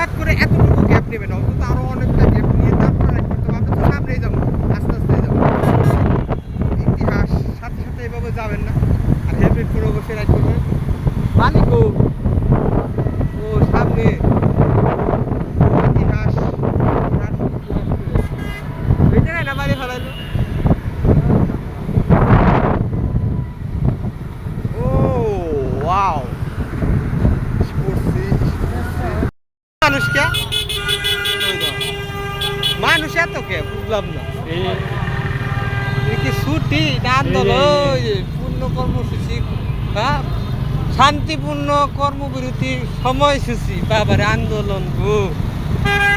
হুটহাট করে এতটুকু গ্যাপ নেবে না অন্তত আরও অনেকটা গ্যাপ নিয়ে তারপর রাইড করতে তো সামনেই যাব, আস্তে আস্তে যাব। ইতিহাস সাথে সাথে এভাবে যাবেন না। আর হেলমেট পরে বসে রাইড করবেন মালিক ও সামনে। ইতিহাস আমার ফেলাইলো? মানুষ কে মানুষ এত কে? বুঝলাম না। কি ছুটি আন্দোলন? পূর্ণ কর্মসূচি হ্যাঁ? শান্তিপূর্ণ কর্মবিরতির সময়সূচি। বাবার আন্দোলন গো।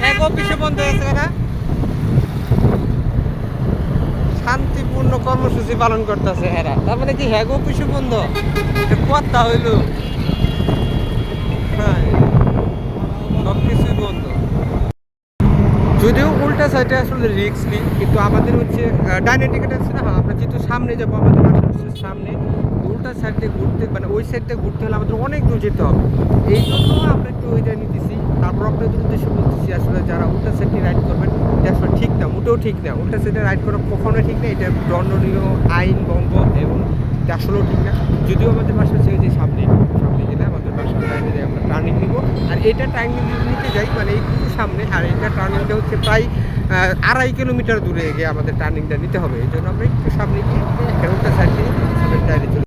এক অফিসে বন্ধ হয়েছে না শান্তিপূর্ণ কর্মসূচি পালন করতেছে এরা। তার মানে কি হ্যাগ অফিসে বন্ধ? এটা কথা হইল। কিছুই বন্ধ। যদিও উল্টা সাইডে আসলে রিক্স নেই, কিন্তু আমাদের হচ্ছে ডাইনে টিকিট আছে না আমরা যেহেতু সামনে যাব, আমাদের বাসা সামনে উল্টা সাইড ঘুরতে মানে ওই সাইড দিয়ে ঘুরতে হলে আমাদের অনেক দূর যেতে হবে। এই জন্য আমরা একটু ওই জায়গায় নিতেছি। তারপর আপনাদের উদ্দেশ্যে বলতেছি, আসলে যারা উল্টা সাইড দিয়ে রাইড করবেন এটা আসলে ঠিক না, মোটেও ঠিক না। উল্টা সাইডে রাইড করা কখনোই ঠিক না, এটা দণ্ডনীয় আইন ভঙ্গ এবং এটা আসলেও ঠিক না। যদিও আমাদের ওই যে সামনে সামনে গেলে আমাদের বাসার লাইনে দিয়ে আমরা টার্নিং নিব আর এটা টার্নিং নিতে যাই মানে এই দুটো সামনে, আর এটা টার্নিংটা হচ্ছে প্রায় আড়াই কিলোমিটার দূরে গিয়ে আমাদের টার্নিংটা নিতে হবে। এই জন্য আমরা একটু সামনে